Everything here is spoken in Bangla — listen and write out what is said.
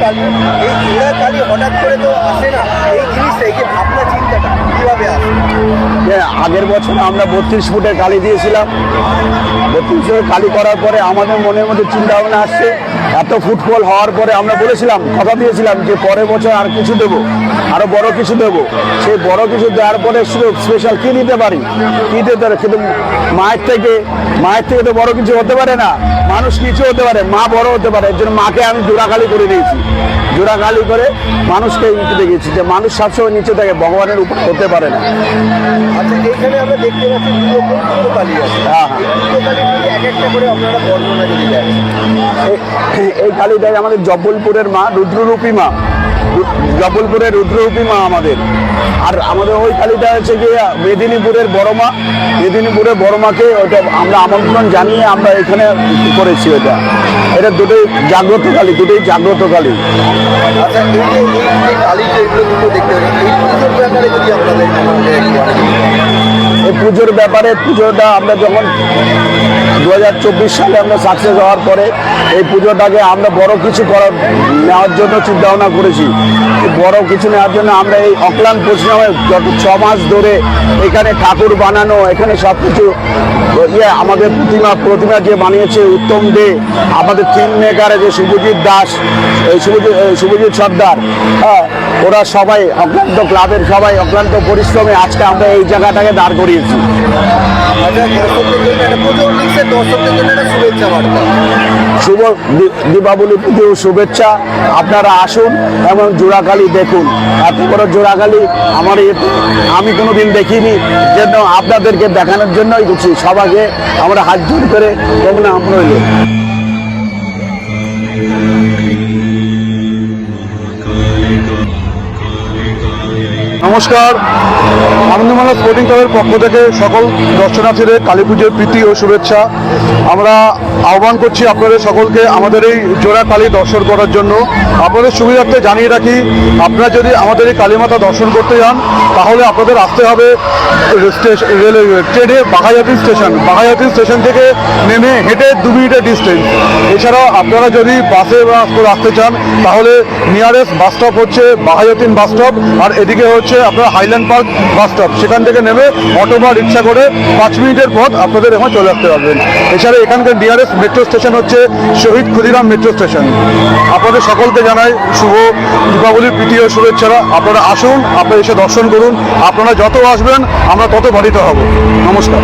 কালী এই জোড়া হঠাৎ করে তো আসে না। আগের বছর আমরা বত্রিশ ফুটের কালি দিয়েছিলাম। বত্রিশ ফুটের কালি করার পরে আমাদের মনের মধ্যে চিন্তা ভাবনা আসছে। এত ফুটফল হওয়ার পরে আমরা বলেছিলাম, কথা দিয়েছিলাম যে পরের বছর আর কিছু দেবো আরও বড় কিছু দেবো। সেই বড় কিছু দেওয়ার পরে শুধু স্পেশাল কি দিতে পারি? কী দিতে পারে? কিন্তু মায়ের থেকে মায়ের থেকে তো বড় কিছু হতে পারে না। মানুষ কিছু হতে পারে, মা বড় হতে পারে। এর জন্য মাকে আমি জোড়াখালি করে দিয়েছি। জোড়াখালি করে মানুষকে দেখেছি যে মানুষ সবসময় নিচে থাকে, ভগবানের উপর হতে পারে না। এইখানে আমরা দেখতে পাচ্ছি দুটো দুটো কালী আছে। হ্যাঁ, হ্যাঁ। এই দুটো কালী এক একটা করে আপনারা বর্ণনা যদি দেন এই- কালীটাই আমাদের জব্বলপুরের মা রুদ্ররূপী মা। জব্বলপুরের রুদ্ররূপী মা আমাদের। আর আমাদের ওই কালীটা হচ্ছে গিয়ে মেদিনীপুরের বড় মা। মেদিনীপুরের বড় মাকে ওটা আমরা আমন্ত্রণ জানিয়ে আমরা এখানে করেছি ওটা। এটা দুটোই জাগ্রত কালী দুটোই জাগ্রত কালী আচ্ছা এই যে কালী দেখতে এই যদি আপনাদের। পুজোর ব্যাপারে পুজোটা আমরা যখন দু হাজার চব্বিশ সালে আমরা সাকসেস হওয়ার পরে এই পুজোটাকে আমরা বড় কিছু করার নেওয়ার জন্য চিন্তা ভাবনা করেছি বড় কিছু নেওয়ার জন্য আমরা এই অক্লান পশ্চিমে যত ছ মাস ধরে এখানে ঠাকুর বানানো, এখানে সব কিছু ইয়ে আমাদের প্রতিমা প্রতিমা যে বানিয়েছে উত্তম দে, আমাদের থিম মেকার যে শুভজিৎ দাস, এই শুভজিৎ শুভজিৎ সর্দার হ্যাঁ ওরা সবাই অক্লান্ত ক্লাবের সবাই অক্লান্ত পরিশ্রমে আজকে আমরা এই জায়গাটাকে দাঁড় করিয়েছি। দর্শকদের জন্য একটা পুজোর লিখছে দর্শকদের জন্য একটা শুভেচ্ছা বার্তা। শুভ দীপাবলি পুজো শুভেচ্ছা আপনারা আসুন এবং জোড়াকালি দেখুন। এত বড় জোড়াকালি আমার আমি কোনোদিন দেখিনি যেন আপনাদেরকে দেখানোর জন্যই করছি সবাইকে আমরা হাত জোর করে প্রণাম রইল। নমস্কার। আনন্দমালা স্পোর্টিং ক্লাবের পক্ষ থেকে সকল দর্শনার্থীদের কালী পুজোর প্রীতি ও শুভেচ্ছা। আমরা আহ্বান করছি আপনাদের সকলকে আমাদের এই জোড়া কালী দর্শন করার জন্য। আপনাদের সুবিধার্থে জানিয়ে রাখি, আপনারা যদি আমাদের এই কালীমাতা দর্শন করতে যান, তাহলে আপনাদের আসতে হবে রেলওয়ে ট্রেনে বাঘাজাতি স্টেশন। বাঘাজাতি স্টেশন থেকে নেমে হেঁটে দু মিনিটের ডিস্টেন্স এছাড়াও আপনারা যদি বাসে করে আসতে চান, তাহলে নিয়ারেস্ট বাস স্টপ হচ্ছে বাঘাজাতিন বাস স্টপ আর এদিকে হচ্ছে আপনার হাইল্যান্ড পার্ক বাস স্টপ সেখান থেকে নেমে অটো বা রিক্সা করে পাঁচ মিনিটের পথ আপনাদের এখন চলে আসতে পারবেন। এছাড়া এখানকার নিয়ারেস্ট মেট্রো স্টেশন হচ্ছে শহীদ ক্ষুদিরাম মেট্রো স্টেশন। আপনাদের সকলকে জানাই শুভ দীপাবলির প্রীতীয় শুভেচ্ছারা। আপনারা আসুন, আপনারা এসে দর্শন করুন। আপনারা যত আসবেন, আমরা তত বাড়িতে হব। নমস্কার।